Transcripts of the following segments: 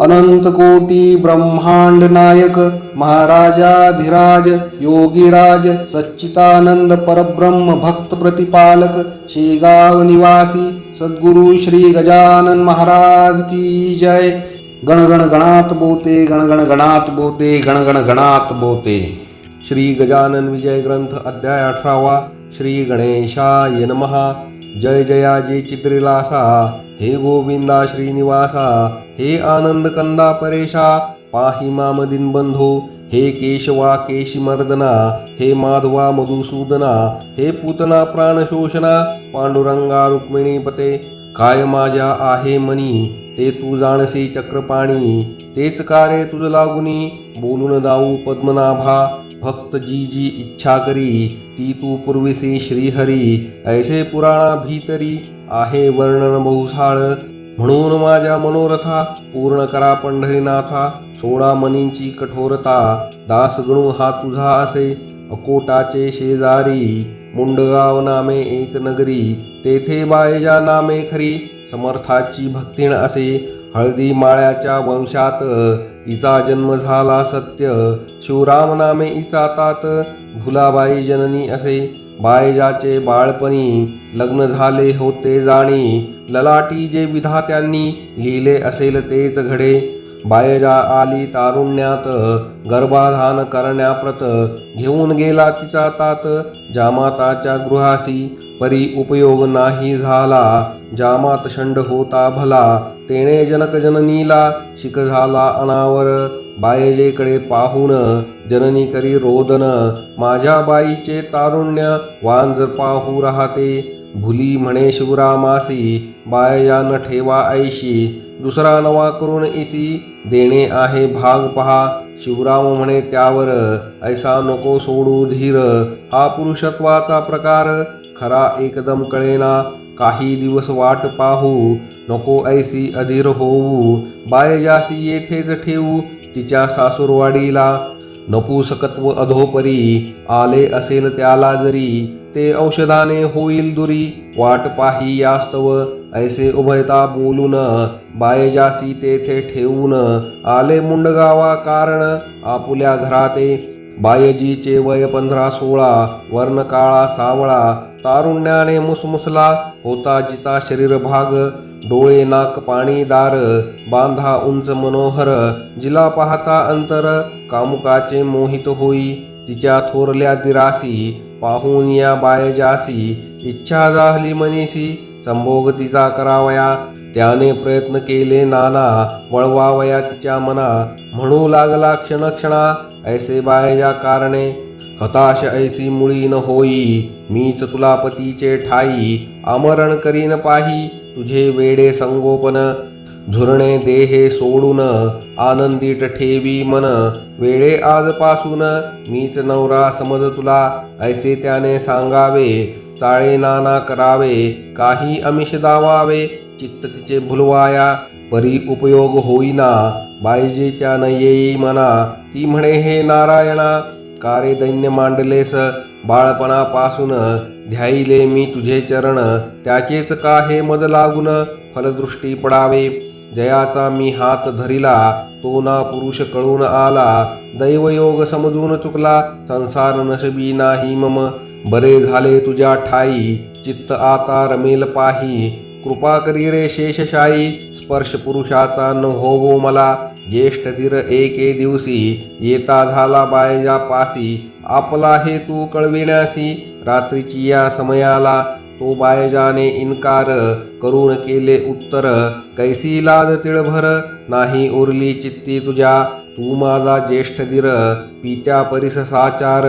अनंत कोटी ब्रह्मांड नायक महाराजाधिराज योगीराज सच्चितानंद परब्रह्म भक्त प्रतिपालक शेगाव निवासी सद्गुरु श्री गजानन महाराज की जय। गण गण गणात बोते गण गण गणात बोते गण गण गणात बोते। श्री गजानन विजय ग्रंथ अध्याय अठरावा श्री गणेशाय नमहा जय जयाजी चित्रिलासा हे गोविंदा श्रीनिवासा हे आनंद कंदा परेशा पाहि मामदिन बंधू हे केशवा केशिमर्दना हे माधवा मधुसूदना हे पूतना प्राणशोषणा पांडुरंगा रुक्मिणीपते काय माझ्या आहे मनी ते तू जाणसी चक्रपाणी तेच कारे तुझ लागुनी बोलून दाऊ पद्मनाभा. भक्त जी जी इच्छा करी ती तू पूर्वीसी श्रीहरी ऐसे पुराणा भीतरी. आहे वर्णन बहुसाळ. म्हणून माझ्या मनोरथा पूर्ण करा पंढरीनाथा. सोळा मनींची कठोरता. दास गणू हा तुझा असे. अकोटाचे शेजारी. मुंडगाव नामे एक नगरी. तेथे बायजा नामे खरी. समर्थाची भक्तीण असे. हळदी माळ्याच्या वंशात. इचा जन्म झाला सत्य. शिवराम नामे इचा तात. भुलाबाई जननी असे. बायजाचे बाळपणी लग्न झाले होते जाणी ललाटी जे विधात्यांनी लिहिले असेल तेच घडे. बायजा आली तारुण्यात गर्भाधान करण्याप्रत घेऊन गेला तिचा तात. जामाताच्या गृहासी परी उपयोग नाही झाला. जामात शंड होता भला तेणे जनक जननीला शिक झाला अनावर. बायजेकडे पाहून जननी करी रोदन माझ्या बाईचे तारुण्य वांजर पाहू राहते. भुली म्हणे शिवरामासी बायजा न ठेवा ऐशी. दुसरा नवा करून इसी देणे आहे भाग पहा. शिवराम म्हणे त्यावर ऐसा नको सोडू धीर. हा पुरुषत्वाचा प्रकार खरा एकदम कळेना. काही दिवस वाट पाहू नको ऐसी अधीर होऊ. बायजासी येथेच ठेवू तिच्या सासूरवाडीला. नपुसकत्व अधोपरी आले असेल त्याला जरी. ते औषधाने होईल दुरी वाट पाही यास्तव. ऐसे उभयता बोलून बायजासी तेथे ठेवून आले मुंडगावा कारण आपुल्या घराते. बायजीचे वय पंधरा सोळा वर्ण काळा सावळा तारुण्याने मुसमुसला होता जिचा शरीर भाग. डोळे नाक पाणी दार बांधा उंच मनोहर जिला पाहता अंतर कामुकाचे मोहित होई. तिच्या थोरल्या दिरासी पाहून या बायजासी इच्छा झाली मनीसी. संभोग तिचा करावया त्याने प्रयत्न केले नाना वळवावया तिच्या मना. म्हणू लागला क्षणक्षणा ऐसे बायजा कारणे. हताश ऐसी मुळी न होई मीच तुला पतीचे ठाई. आमरण करीन पाही तुझे वेडे संगोपन. झुरणे देहे सोडून आनंदीट ठेवी मन. वेळे आजपासून मीच नवरा समज तुला ऐसे त्याने सांगावे. चाळे नाना करावे काही अमिष दावावे चित्त तिचे भुलवाया परी उपयोग होईना बायजेच्या न येई मना ती म्हणे हे नारायणा कारे दैन्य मांडलेस बाळपणापासून ध्याईले मी तुझे चरण त्याचेच का हे मद लागून फलदृष्टी पडावे? जयाचा मी हात धरिला तो ना पुरुष कळून आला दैवयोग समजून चुकला संसार नशबी नाही मम बरे झाले तुझ्या ठाई चित्त आता रमेल पाही. कृपा करी रे शेषशाही स्पर्श पुरुषाचा न होवो मला. ज्येष्ठ धीर एके दिवशी येता झाला बायजा पासी. आपला हे तू कळविण्यासी रात्रीची या समयाला. तो बायजाने इन्कार करून केले उत्तर कैसी लाज तिळभर नाही उरली चित्ती तुझ्या. तू माझा ज्येष्ठ धीर पित्या परिससाचार.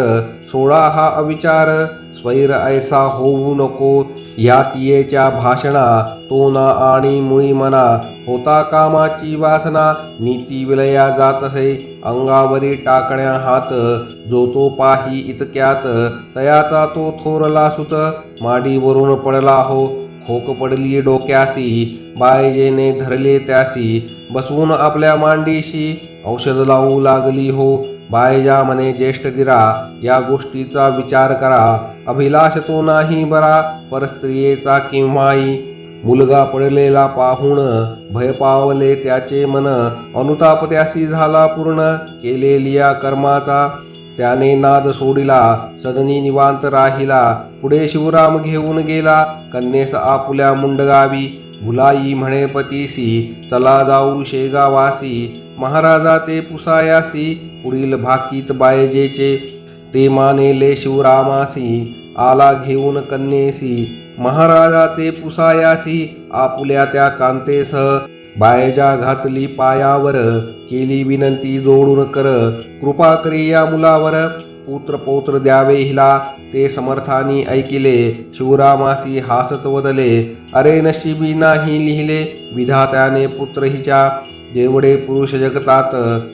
सोळा हा अविचार स्वैर ऐसा होऊ नको. या तियेच्या भाषणा तो ना आणि मुळी मना. होता कामाची वासना नीती विलया जात असे अंगावरी टाकण्या हात जो तो पाही इतक्यात. तयाचा तो थोरला सुत माडीवरून पडला हो. खोक पडली डोक्यासी बायजेने धरले त्यासी. बसवून आपल्या मांडीशी औषध लावू लागली हो. बायजा म्हणे ज्येष्ठ दिरा या गोष्टीचा विचार करा. अभिलाष तो नाही बरा परस्त्रियेचा किंवाई मुलगा पडलेला पाहून भय पावले त्याचे मन. अनुताप त्यासी झाला पूर्ण केलेलिया कर्माचा. त्याने नाद सोडिला सदनी निवांत राहिला. पुढे शिवराम घेऊन गेला कन्येस आपुल्या मुंडगावी. भुलाई म्हणे पतीसी चला जाऊ शेगावासी महाराजा ते पुसायासी पुढील भाकीत बायजेचे ते मानेले शिवरामासी आला घेऊन कन्येसी महाराजा ते पुसायासी आपुल्या त्या कांतेसह बायजा घातली पायावर केली विनंती जोडून कर कृपा करी या मुलावर पुत्र पौत्र द्यावे हिला. ते समर्थानी ऐकिले शिवरामासी हासत वदले. अरे नशिबी नाही लिहिले विधात्याने पुत्र हिच्या. जेवढे पुरुष जगतात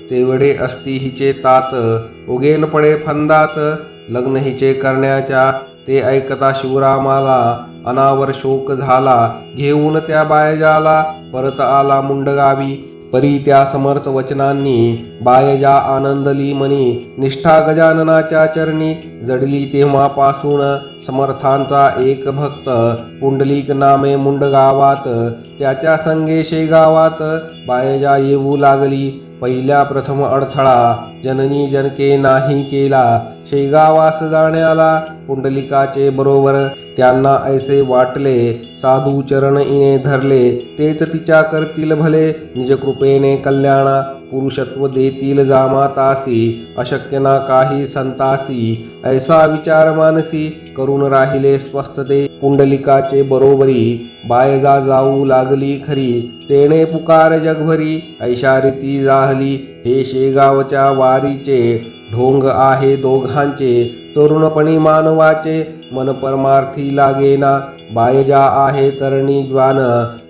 तेवढे असती हिचे तात. उगेन पडे फंदात लग्न हिचे करण्याच्या. ते ऐकता शिवरामाला अनावर शोक झाला. घेऊन त्या बायजाला परत आला मुंडगावी. परी त्या समर्थ वचनांनी बायजा आनंदली मनी निष्ठा गजाननाच्या चरणी जडली तेव्हापासून समर्थांचा एक भक्त पुंडलिक नामे मुंडगावात त्याच्या संगे शेगावात बायजा येऊ लागली. पहिल्या प्रथम अडथळा जननी जनके नाही केला. शेगावास जाण्याला पुंडलिकाचे बरोबर त्यांना ऐसे वाटले. साधू चरण इने धरले तेच तिच्या करतील भले. निज कृपेने कल्याणा पुरुषत्व देतील जामातासी अशक्य ना काही संतासी. ऐसा विचार मानसी करून राहिले स्वस्थ ते पुंडलिकाचे बरोबरी. बायजा जाऊ लागली खरी तेणे पुकार जगभरी. ऐशारिती जाहली हे शेगावच्या वारीचे. ढोंग आहे दोघांचे तरुणपणी मानवाचे. मन परमार्थी लागेना बायजा आहे तरणी ज्वान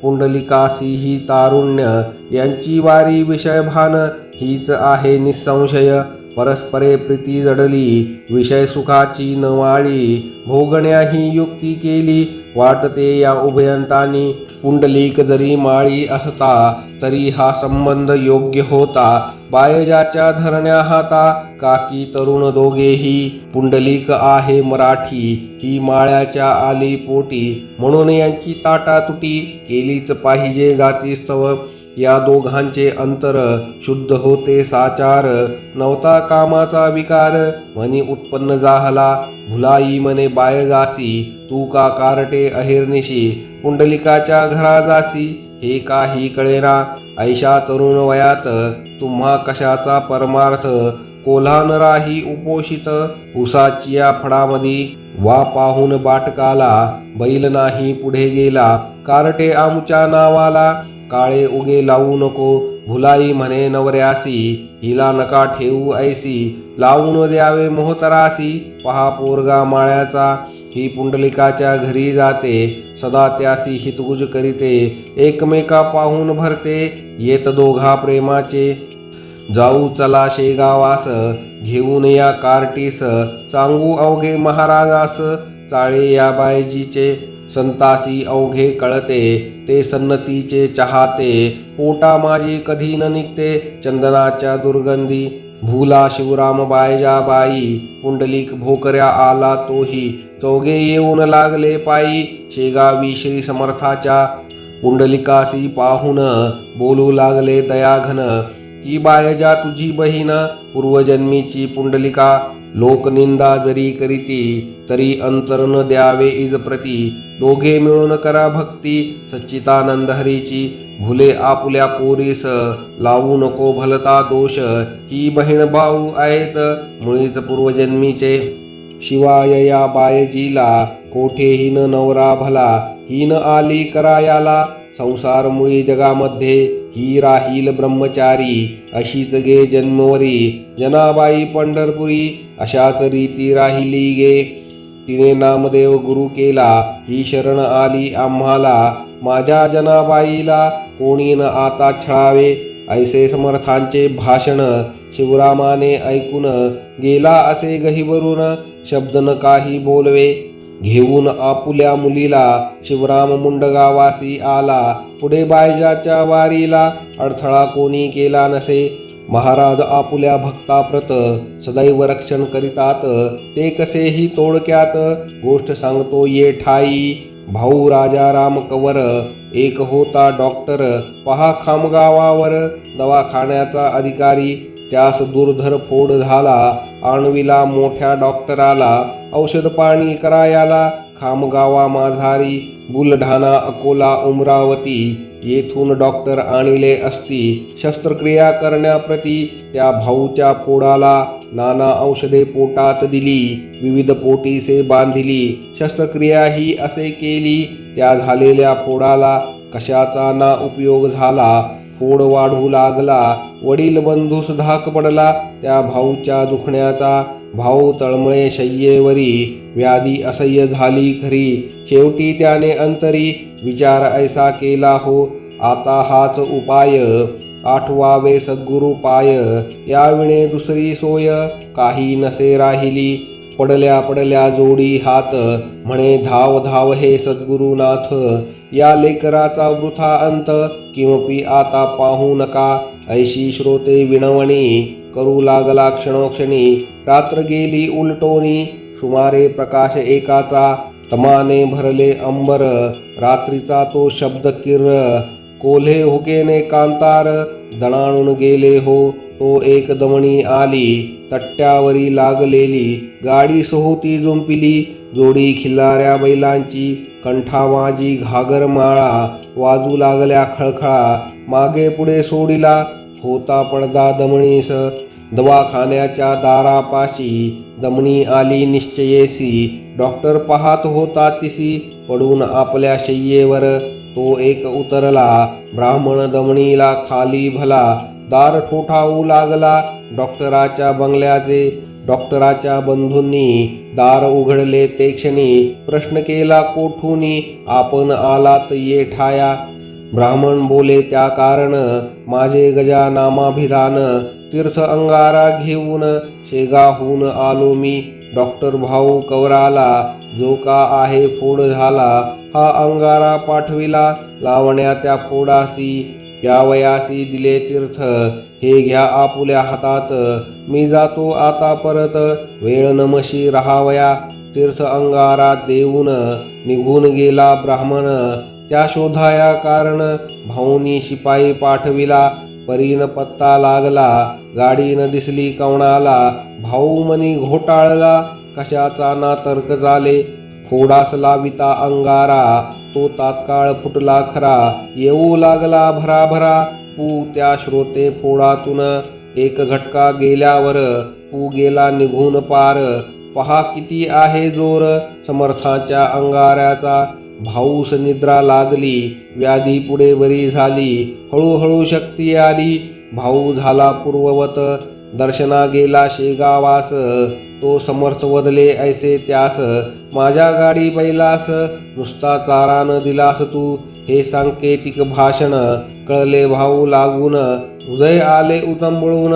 पुंडलिकासी ही तारुण्य यांची वारी विषय भान हीच आहे निसंशय. परस्परे प्रीती जडली विषय सुखाची नवाळी भोगण्या ही युक्ती केली वाटते या उभयंतांनी पुंडलिक जरी माळी असता तरी हा संबंध योग्य होता. बायजाच्या धरण्या हाता काकी तरुण दोघेही पुंडलिक आहे मराठी. ही माळ्याच्या आली पोटी. म्हणून यांची ताटा तुटी केलीच पाहिजे जातीस्तव. या दोघांचे अंतर शुद्ध होते साचार. नवता कामाचा विकार. म्हणी उत्पन्न जाहला भुलाई मने बाय जासी. तू का कारटे अहिर्निशी? पुंडलिकाच्या घरा जासी. हे काही कळेना. ऐशा तरुण वयात तुम्हा कशाचा परमार्थ? कोल्हानराही उपोषित उसाची या फडामधी. वा पाहून बाटकाला बैल नाही पुढे गेला. कारटे आमच्या नावाला काळे उगे लावू नको. भुलाई म्हणे नवऱ्यासी हिला नका ठेवू ऐसी. लावून द्यावे मोहतरासी पहा पोरगा माळ्याचा. ही पुंडलिकाच्या घरी जाते सदा त्यासी हितगुज करीते. एकमेका पाहून भरते येत दोघा प्रेमाचे. जाऊ चला शेगावास घेऊन या कार्टीस. सांगू अवघे महाराजास चाळे या बायजीचे. संतासी अवघे कळते ते सन्नतीचे चाहते. पोटा माझी कधी न निघते चंदनाच्या दुर्गंधी. भूला शिवराम बायजा बाई पुंडलिक भोकऱ्या आला तोही. चौघे येऊन लागले पायी शेगावी श्री समर्थाच्या. पुंडलिकासी पाहून बोलू लागले दयाघन. ती बायजा तुझी बहीण पूर्वजन्मीची पुंडलिका लोकनिंदा जरी करीती तरी अंतर न द्यावे इज प्रती. दोघे मिळून करा भक्ती सच्चितानंद हरीची. भुले आपुल्या पोरीस लावू नको भलता दोष. ही बहीण भाऊ आहेत मुळीच पूर्वजन्मीचे. शिवाय या बायजीला कोठेहीन नवरा भला. हीन आली करायाला संसार मुळी जगामध्ये ही राहील ब्रह्मचारी अशीच गे जन्मवरी जनाबाई पंढरपुरी अशाच रीती राहिली गे. तिने नामदेव गुरु केला ही शरण आली आम्हाला. माझ्या जनाबाईला कोणी न आता छळावे ऐसे समर्थांचे भाषण शिवरामाने ऐकून गेला असे गहिवरून शब्द न काही बोलवे. घेऊन आपुल्या मुलीला शिवराम मुंडगावासी आला. पुढे बायजाच्या वारीला अडथळा कोणी केला नसे. महाराज आपुल्या भक्ताप्रत सदैव रक्षण करीतात. ते कसेही तोडक्यात गोष्ट सांगतो ये ठाई. भाऊ राजाराम कवर एक होता डॉक्टर. पहा खामगावावर दवाखान्याचा अधिकारी. त्यास दुर्धर फोड झाला. आणविला मोठ्या डॉक्टराला औषध पाणी करायाला. खामगावा माझारी बुलढाणा अकोला उमरावती येथून डॉक्टर आणले असती. शस्त्रक्रिया करण्याप्रती त्या भाऊच्या फोडाला नाना औषधे पोटात दिली. विविध पोटीसे बांधिली. शस्त्रक्रिया ही असे केली. त्या झालेल्या फोडाला कशाचा ना उपयोग झाला. फोड वाढू लागला. वडील बंधूस धाक पडला त्या भाऊच्या दुखण्याचा. भाऊ तळमळे शय्येवरी व्याधी असह्य झाली खरी. शेवटी त्याने अंतरी विचार ऐसा केला हो. आता हाच उपाय. आठवावे सद्गुरु पाय. याविणे दुसरी सोय काही नसे राहिली. पडल्या पडल्या जोडी हात. म्हणे धाव धाव हे सद्गुरुनाथ. या लेकराचा वृथा अंत. किमपी आता पाहू नका. ऐशी श्रोते विणवणी करू लागला क्षणोक्षणी रात्र गेली उलटोनी सुमारे प्रकाश एकाचा तमाने भरले अंबर रात्रीचा तो शब्द किर कोल्हे हुकेने कांतार दणाणून गेले हो तो एक दमणी आली तट्ट्यावरी लागलेली गाडी सोहोती जुंपिली जोडी खिल्लाऱ्या बैलांची कंठावाजी घागर माळा वाजू लागल्या खळखळा मागे पुढे सोडिला होता पडदा दमणीस दवाखान्याच्या दारापाशी दमणी आली निश्चयेसी. डॉक्टर पाहत होता तिसी. पडून आपल्या शय्येवर तो एक उतरला. ब्राह्मण दमणीला खाली भला. दार ठोठावू लागला. डॉक्टराच्या बंगल्याचे डॉक्टराच्या बंधूंनी दार उघडले ते क्षणी. प्रश्न केला कोठूनी? आपण आलात ये ठाया. ब्राह्मण बोले त्या कारण माझे गजा नामाभिधान तीर्थ अंगारा घेऊन शेगाहून आलो मी. डॉक्टर भाऊ कवराला जो का आहे फोड झाला हा अंगारा पाठविला. लावण्या त्या फोडासी प्यावयासी दिले तीर्थ. हे घ्या आपुल्या हातात. मी जातो आता परत. वेळ नमशी राहावया. तीर्थ अंगारा देऊन निघून गेला ब्राह्मण. त्या शोधाया कारण भाऊनी शिपाई पाठविला परीन पत्ता लागला गाडी न दिसली कवणाला भाऊ मनी घोटाळला कशाचा ना तर्क झाले फोडास लाविता अंगारा तो तात्काळ फुटला खरा येऊ लागला भराभरा पू त्या श्रोते फोडातून एक घटका गेल्यावर पू गेला निघून पार पहा किती आहे जोर समर्थाच्या अंगाऱ्याचा भाऊस निद्रा लागली व्याधी पुढे बरी झाली हळूहळू शक्ती आली. भाऊ झाला पूर्ववत दर्शना गेला शेगावास. तो समर्थ वदले ऐसे त्यास माझ्या गाडी बैलास नुसता चारा न दिलास तू. हे सांकेतिक भाषण कळले भाऊ लागून. उदय आले उतंबळून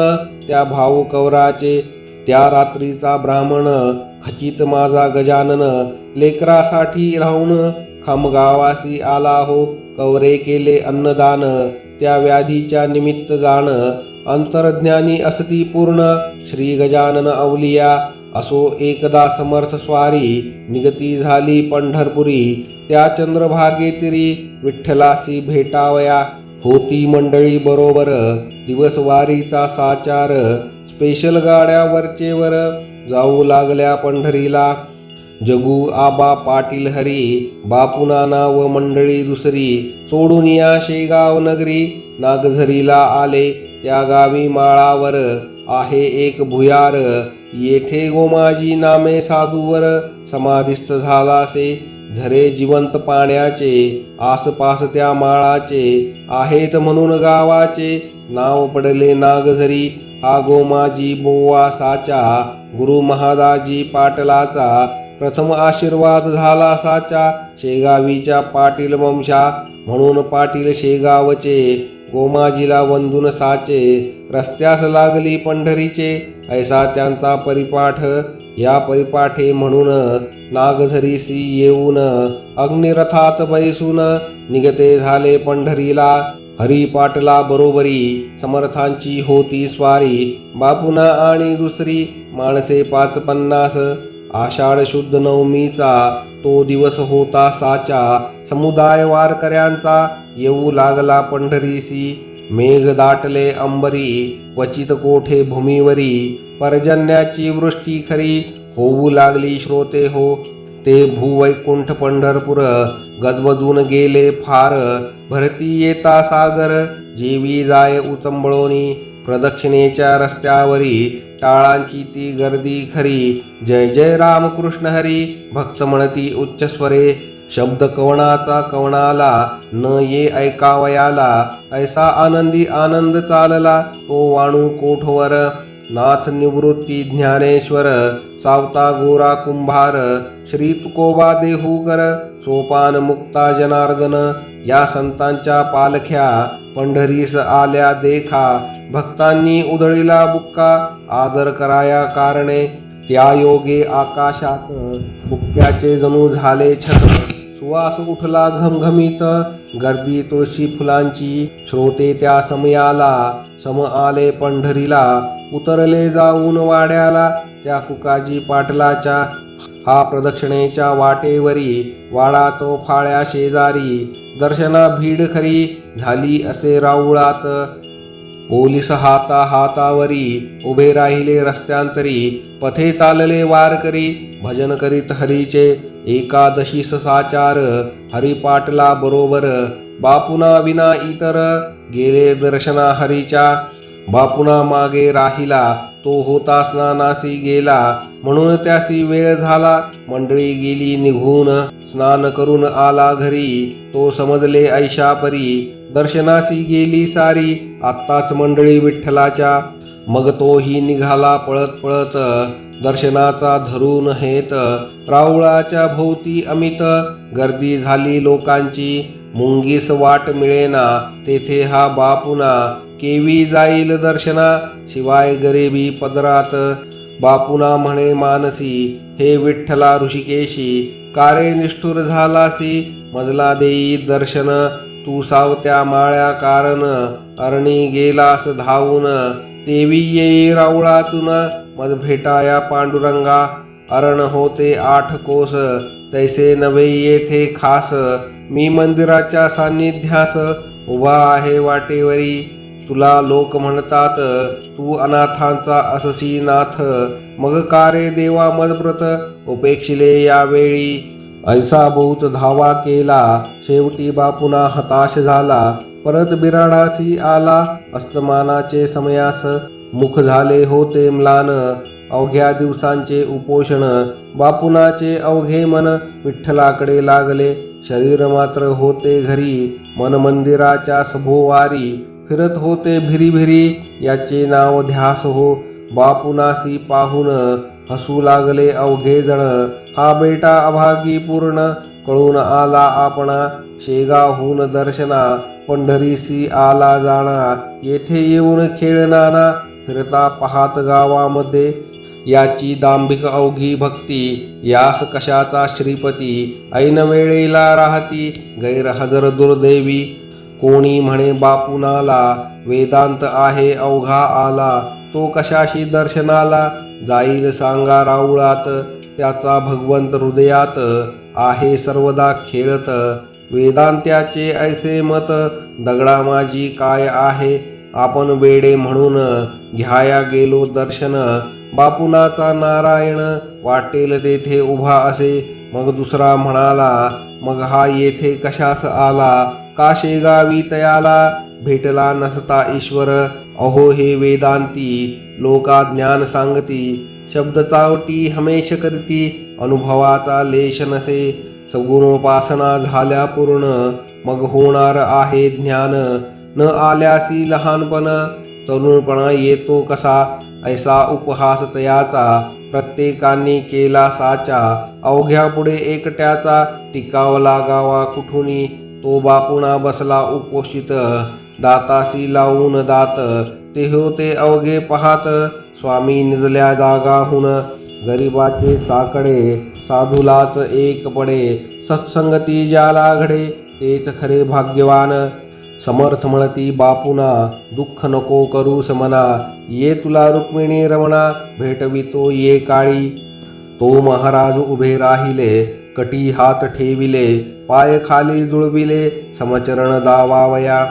त्या भाऊ कवराचे. त्या रात्रीचा ब्राह्मण खचित माझा गजानन लेकरासाठी राहून खामगावासी आला हो कवरे केले अन्नदान त्या व्याधीच्या निमित्त जाण. अंतरज्ञानी असती पूर्ण श्री गजानन अवलिया. असो एकदा समर्थ स्वारी निगती झाली पंढरपुरी. त्या चंद्रभागेतिरी विठ्ठलासी भेटावया. होती मंडळी बरोबर दिवसवारीचा साचार. स्पेशल गाड्या वरचेवर जाऊ लागल्या पंढरीला. जगू आबा पाटील हरी बापुनाना व मंडळी दुसरी सोडून या शेगाव नगरी नागझरीला आले त्या गावी माळावर आहे एक भुयार येथे गोमाजी नामे साधूवर समाधिस्थ झालासे झरे जिवंत पाण्याचे आसपास त्या माळाचे आहेत म्हणून गावाचे नाव पडले नागझरी हा गोमाजी बोवा साचा गुरु महादाजी पाटलाचा प्रथम आशीर्वाद झाला साचा शेगावीच्या पाटील वंशा म्हणून पाटील शेगावचे गोमाजीला वंदून साचे. रस्त्यास लागली पंढरीचे ऐसा त्यांचा परिपाठ. या परिपाठे म्हणून नागझरीसी येऊन अग्निरथात बैसून निगते झाले पंढरीला. हरी पाटला बरोबरी समर्थांची होती स्वारी. बापुना आणि दुसरी माणसे पाच पन्नास. आषाढ शुद्ध नवमीचा तो दिवस होता साचा. समुदाय वारकऱ्यांचा येऊ लागला पंढरीसी. मेघ दाटले अंबरी क्वचित कोठे भूमीवरी. पर्जन्याची वृष्टी खरी होऊ लागली श्रोते हो. ते भूवैकुंठ पंढरपूर गदवदून गेले फार. भरती येता सागर जेवी जाय उचंबळोनी. प्रदक्षिणेच्या रस्त्यावरी टाळांची ती गर्दी खरी. जय जय राम कृष्ण हरी. भक्त म्हणती उच्च स्वरे. शब्द कवणाचा कवणाला न ये ऐकावयाला. ऐसा आनंदी आनंद चालला तो वाणू कोठवर. नाथ निवृत्ती ज्ञानेश्वर सावता गोरा कुंभार. श्री तुकोबा देहूकर सोपान मुक्ता जनार्दन या संतांच्या पालख्या पंढरीस आल्या देखा भक्तांनी उधळीला बुक्का आदर कराया कारणे त्या योगे आकाशात बुक्क्याचे जणू झाले छत सुवास उठला घमघमीत गर्दी तुळशी फुलांची श्रोते त्या समयाला सम आले पंढरीला उतरले जाऊन वाड्याला त्या कुकाजी पाटलाच्या हा प्रदक्षिणेच्या वाटेवरी वाडा तो फाळ्या शेजारी दर्शना भीड खरी झाली असे राऊळात. पोलीस हाता हातावरी उभे राहिले रस्त्यांतरी पथे चालले वारकरी भजन करीत हरीचे एकादशी साचार हरिपाटला बरोबर बापुना विना इतर गेले दर्शना हरीच्या बापुना मागे राहिला तो होता स्नानासी गेला. म्हणून त्यासी वेळ झाला. मंडळी गेली निघून. स्नान करून आला घरी. तो समजले ऐशापरी. दर्शनासी गेली सारी. आत्ताच मंडळी विठ्ठलाच्या. मग तोही निघाला पळत पळत. दर्शनाचा धरून हेत. रावळाच्या भोवती अमित. गर्दी झाली लोकांची. मुंगीस वाट मिळेना. तेथे हा बापुना. केवी जाईल दर्शना शिवाय गरीबी पदरात. बापुना म्हणे मानसी हे विठ्ठला ऋषिकेशी कारे निष्ठुर झालासी मजला देई दर्शन तू सावत्या माळ्या कारण अरणी गेलास धावून. तेवी येई रावळातून मज भेटाया पांडुरंगा अरण होते आठ कोस तैसे नवे येथे खास. मी मंदिराच्या सान्निध्यास उभा आहे वाटेवरी. तुला लोक म्हणतात तू अनाथांचा अससी नाथ मग कारे देवा मजप्रत उपेक्षिले यावेळी? ऐसा बहुत धावा केला शेवटी बापुना हताश झाला. परत बिराडासी आला अस्तमानाचे समयास मुख झाले होते म्लान. अवघ्या दिवसांचे उपोषण बापुनाचे अवघे मन विठ्ठलाकडे लागले. शरीर मात्र होते घरी मन मंदिराच्या सभोवारी. फिरत होते भिरी भिरी. याचे नाव ध्यास हो. बापुनासी पाहून हसू लागले अवघे जण. हा बेटा अभागी पूर्ण. कळून आला आपणा शेगाहून दर्शना. पंढरीसी आला जाणा. येथे येऊन खेळणाना फिरता पाहात गावामध्ये. याची दांभिक अवघी भक्ती. यास कशाचा श्रीपती? ऐन वेळेला राहती. गैरहजर दुर्दैवी. कोणी म्हणे बापुनाला वेदांत आहे अवघा आला. तो कशाशी दर्शनाला? जाईल सांगा राऊळात. त्याचा भगवंत हृदयात आहे सर्वदा खेळत. वेदांत्याचे ऐसे मत दगडा माझी काय आहे? आपण वेडे म्हणून घ्याया गेलो दर्शन. बापुनाचा नारायण वाटेल तेथे उभा असे. मग दुसरा म्हणाला मग हा येथे कशास आला? काशेगावी तयाला भेटला नसता ईश्वर. अहो हे वेदांती लोका ज्ञान सांगती शब्द चावटी हमेश करती अनुभवाचा लेश नसे. सगुणोपासना झाल्या पूर्ण मग होणार आहे ज्ञान. न आल्यासी लहानपण तरुणपणा येतो कसा? ऐसा उपहास तयाचा प्रत्येकाने केला साचा. अवघ्या पुढे एकट्याचा टिकाव लागावा कुठूनी? तो बापुणा बसला उपोषित. दाताशी लावून दात. ते होते अवघे पाहात. स्वामी निजल्या जागाहून. गरिबाचे साकडे साधूलाच एक पडे. सत्संगती ज्याला घडे तेच खरे भाग्यवान. समर्थ म्हणती बापुना दुःख नको करूस समना ये तुला रुक्मिणी रमणा भेटवितो ये काळी. तो महाराज उभे राहिले. कटी हात ठेविले पाय खाली जुळविले समचरण दावावया.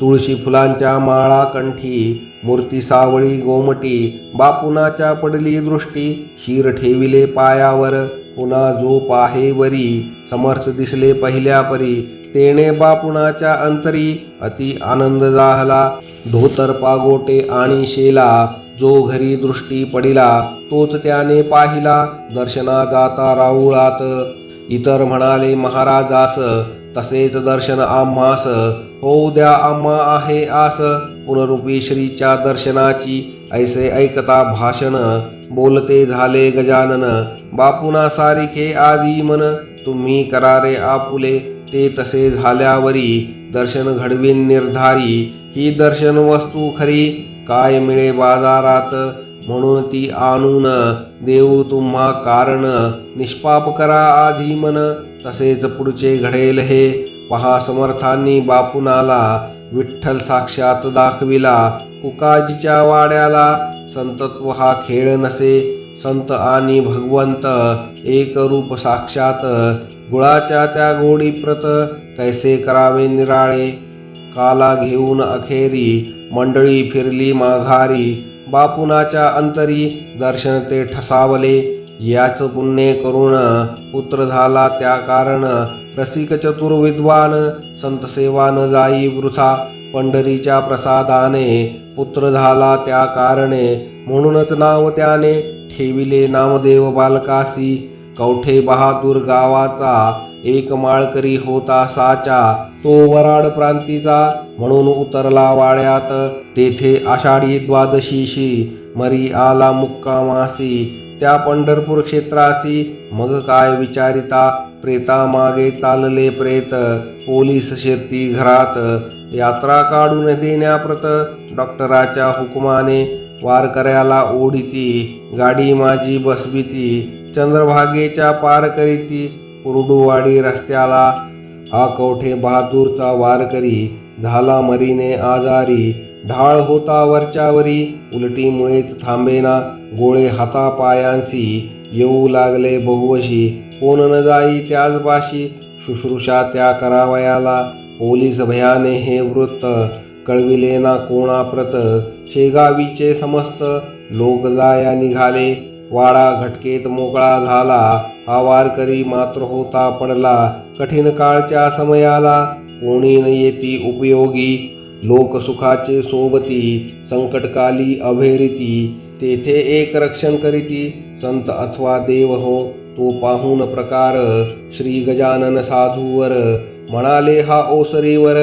तुळशी फुलांच्या माळा कंठी मूर्ती सावळी गोमटी बापुनाच्या पडली दृष्टी शिर ठेविले पायावर पुन्हा जो पाहे वरी समर्थ दिसले पहिल्या परी. तेने बापुनाच्या अंतरी अति आनंद जाहला. धोतर पागोटे आणि शेला जो घरी दृष्टी पडिला तोच त्याने पाहिला. दर्शना जाता राऊळात. इतर म्हणाले महाराजास तसेच दर्शन आम्हास. हो द्या आम्हा आहे आस. पुनरुपी श्रीच्या दर्शनाची ऐसे ऐकता भाषण. बोलते झाले गजानन बापुना सारिखे आदी मन. तुम्ही करारे आपुले. ते तसे झाल्यावरी दर्शन घडवीन निर्धारी. ही दर्शन वस्तू खरी. काय मिळे बाजारात म्हणून ती आणून देऊ तुम्हा कारण. निष्पाप करा आधी मन तसेच पुढचे घडेल हे. पहा समर्थांनी बापुनाला विठ्ठल साक्षात दाखविला कुकाजीच्या वाड्याला. संतत्व हा खेळ नसे संत आणि भगवंत एक रूप साक्षात. गुळाच्या त्या गोडी प्रत कैसे करावे निराळे? काला घेऊन अखेरी मंडळी फिरली माघारी बापुनाच्या अंतरी दर्शन ते ठसावले. याच पुण्य करून पुत्र झाला त्या कारण. रसिक चतुर विद्वान संत सेवान जाई वृथा. पंढरीच्या प्रसादाने पुत्र झाला त्या कारणे. म्हणूनच नाव त्याने ठेविले नामदेव बालकासी. कवठे बहादूर गावाचा एक माळकरी होता साचा तो वराड प्रांतीचा म्हणून उतरला वाड्यात. तेथे आषाढी द्वादशीशी मरी आला मुक्कामासी त्या पंढरपूर क्षेत्राची मग काय विचारिता? प्रेता मागे चालले प्रेत पोलीस शिरती घरात. यात्रा काढून देण्याप्रत डॉक्टराच्या हुकुमाने वारकऱ्याला ओढिती गाडी माझी बसविती. चंद्रभागेच्या पार करीती कुरडूवाडी रस्त्याला हा कवठे बहादूरचा वारकरी झाला मरीने आजारी. ढाळ होता वरच्यावरी उलटीमुळेच थांबेना गोळे हातापायांशी येऊ लागले बहुवशी कोण न जाई त्याच बाशी. शुश्रूषा त्या करावयाला पोलीस भयाने हे वृत्त. कळविले ना कोणाप्रत शेगावीचे समस्त. लोक जाया निघाले वाडा घटकेत मोकळा झाला. हा वारकरी मात्र होता पडला. कठीण काळच्या समयाला कोणी न येती उपयोगी? लोकसुखाचे सोबती संकटकाली अभेरिती तेथे एक रक्षण करीती. संत अथवा देव हो तो पाहून प्रकार श्री गजानन साधूवर. म्हणाले हा ओसरीवर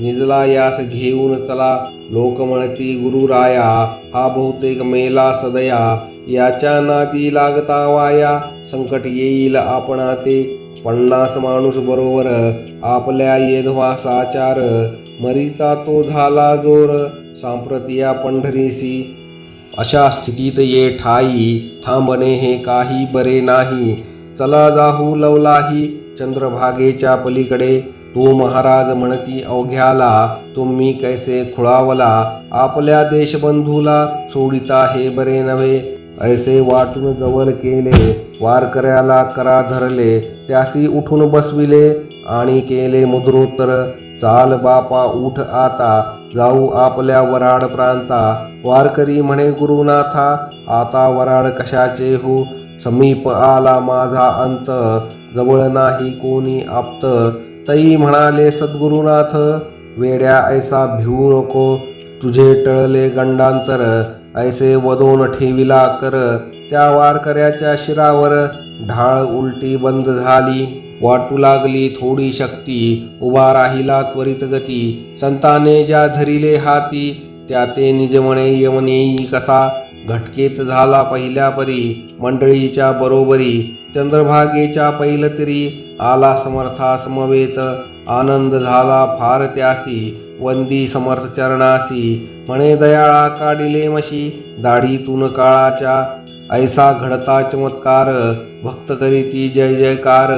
निजला यास घेऊन चला. लोक म्हणती गुरुराया हा बहुतेक मेला सदया. याच्या नादी लागता वाया. संकट येईल आपणा ते पन्नास माणूस बरोबर आपल्या येधवासाचार मरीचा तो झाला जोर सांप्रतिया पंढरीसी अशा स्थितीत ये ठाई थांबणे हे काही बरे नाही. चला जाहू लवलाही चंद्रभागेच्या पलीकडे. तो महाराज म्हणती अवघ्याला तुम्ही कैसे खुळावला? आपल्या देशबंधूला सोडिता हे बरे नव्हे. ऐसे वाटून जवळ केले वारकऱ्याला करा धरले त्यासी उठून बसविले आणि केले मुद्रोत्तर चाल बापा उठ आता जाऊ आपल्या वराड प्रांता. वारकरी म्हणे गुरुनाथा आता वराड कशाचे हो? समीप आला माझा अंत जवळ नाही कोणी आप्त. तई म्हणाले सद्गुरुनाथ वेड्या ऐसा भिवू नको तुझे टळले गंडांतर ऐसे वदोन ठेविला कर. त्या वारकऱ्याच्या शिरावर ढाळ उलटी बंद झाली. वाटू लागली थोडी शक्ती. उभा राहिला त्वरित गती. संताने ज्या धरिले हाती त्या ते निजमणे म्हणे कसा. घटकेत झाला पहिल्या परी मंडळीच्या बरोबरी. चंद्रभागेच्या पैलतरी आला समर्था समवेत. आनंद झाला फार त्यासी. वंदी समर्थ चरणासी म्हणे दयाळा काढिले मशी दाढीतून काळाच्या ऐसा घडता चमत्कार भक्त करीती जय जयकार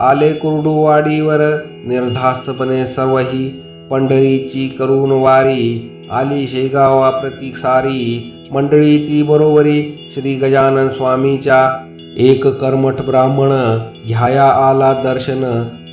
आले कुरडूवाडीवर निर्धास्तपणे सर्वही पंढरीची करून वारी आली शेगावा प्रतीक सारी मंडळी ती बरोबरी श्री गजानन स्वामीच्या एक कर्मठ ब्राह्मण घ्याया आला दर्शन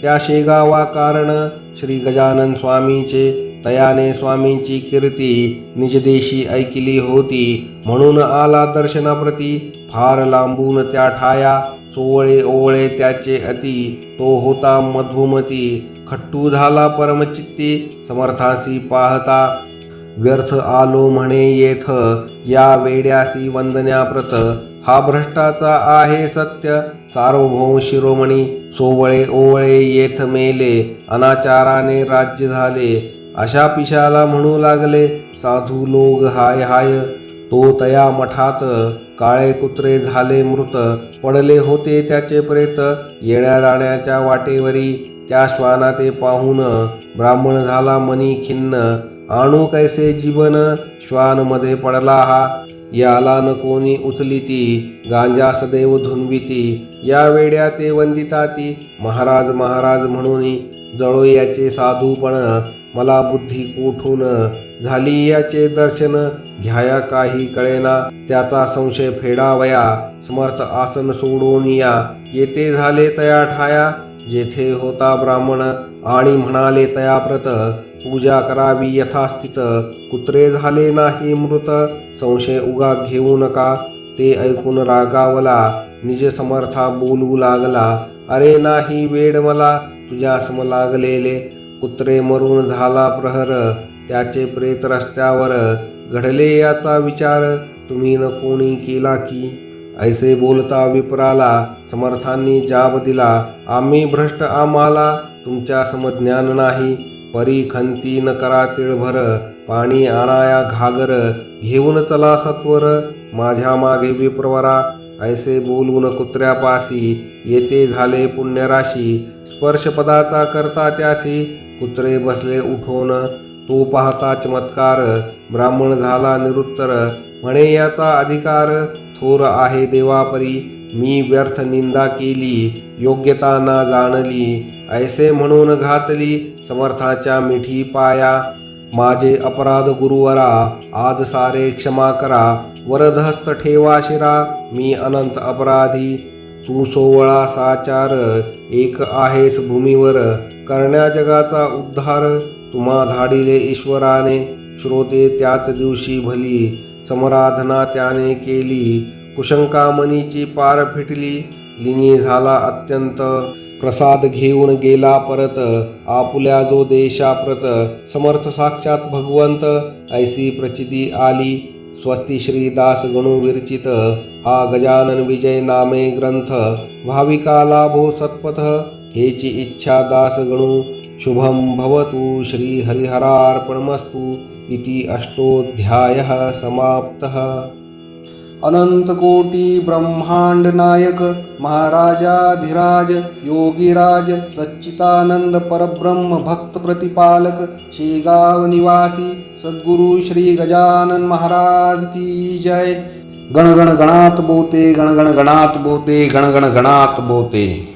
त्या शेगावा कारण श्री गजानन स्वामीचे तयाने स्वामींची कीर्ती निजदेशी ऐकली होती. म्हणून आला दर्शनाप्रती फार लांबून त्या ठाया. सोवळे ओवळे त्याचे अति. तो होता मधुमती. खट्टू झाला परमचित्ती. समर्थासी पाहता. व्यर्थ आलो म्हणे येथ. या वेड्यासी वंदन्याप्रत. हा भ्रष्टाचा आहे सत्य. सार्वभौम शिरोमणी. सोवळे ओवळे येथ मेले. अनाचाराने राज्य झाले. अशा पिशाला म्हणू लागले साधू लोग हाय हाय. तो तया मठात काळे कुत्रे झाले मृत. पडले होते त्याचे प्रेत येण्या जाण्याच्या वाटेवरी. त्या श्वाना ते पाहून ब्राह्मण झाला मनी खिन्न. आणू कैसे जीवन? श्वानमध्ये पडला हा. याला न कोणी उचली ती गांजा सदैव धुनविती. या वेड्या ते वंदिता ती महाराज महाराज म्हणून जळो याचे साधूपण. मला बुद्धी कोठून झाली याचे दर्शन. घ्याया काही कळेना. त्याचा संशय फेडावया. समर्थ आसन सोडून या. येथे झाले तया ठाया. जेथे होता ब्राह्मण. आणि म्हणाले तयाप्रत पूजा करावी यथास्थित. कुत्रे झाले नाही मृत. संशय उगा घेऊ नका. ते ऐकून रागावला. निज समर्था बोलू लागला. अरे नाही वेड मला. तुझ्या सम लागलेले. कुत्रे मरून झाला प्रहर त्याचे प्रेत रस्त्यावर घडले याचा विचार तुम्ही न कोणी केला की? ऐसे बोलता विपराला समर्थांनी जाब दिला आम्ही भ्रष्ट आम्हाला तुमच्या समज्ञान नाही. परी खंती न करा तिळभर पाणी आणाया घागर घेऊन चला सत्वर माझ्या मागे विप्रवरा. ऐसे बोलून कुत्र्यापासी येते झाले पुण्यराशी स्पर्शपदाचा करता त्यासी कुत्रे बसले उठून तो पाहता चमत्कार ब्राह्मण झाला निरुत्तर म्हणे याचा अधिकार थोर आहे देवापरी मी व्यर्थ निंदा केली योग्यता ना जाणली ऐसे म्हणून घातली समर्थाच्या मिठी पाया माझे अपराध गुरुवरा आज सारे क्षमा करा वरदहस्त ठेवा शिरा मी अनंत अपराधी तू सोवळा साचार एक आहेस भूमीवर करण्या जगाचा उद्धार तुम्हा धाडिले ईश्वराने श्रोते त्याच दिवशी भली समराधना त्याने केली कुशंकामणीची पार फिटली लिंगी झाला अत्यंत प्रसाद घेऊन गेला परत आपुल्या जो देशाप्रत समर्थ साक्षात भगवंत ऐसी प्रचिती आली स्वस्ती श्रीदास गणू विरचित हा गजानन विजय नामे ग्रंथ भाविका लाभो सत्पथ हेची इच्छा दास शुभं शुभम भवतु श्री हरिहरार्पणमस्तु इति अष्टोऽध्यायः समाप्तः। अनंत महाराजाधिराज योगिराज सच्चिदानंद परब्रह्म भक्त प्रतिपालक सद्गुरु श्री गजानन महाराज की जय। गण गण गणात बोते गण गण गणात बोते गण गण गणात बोते।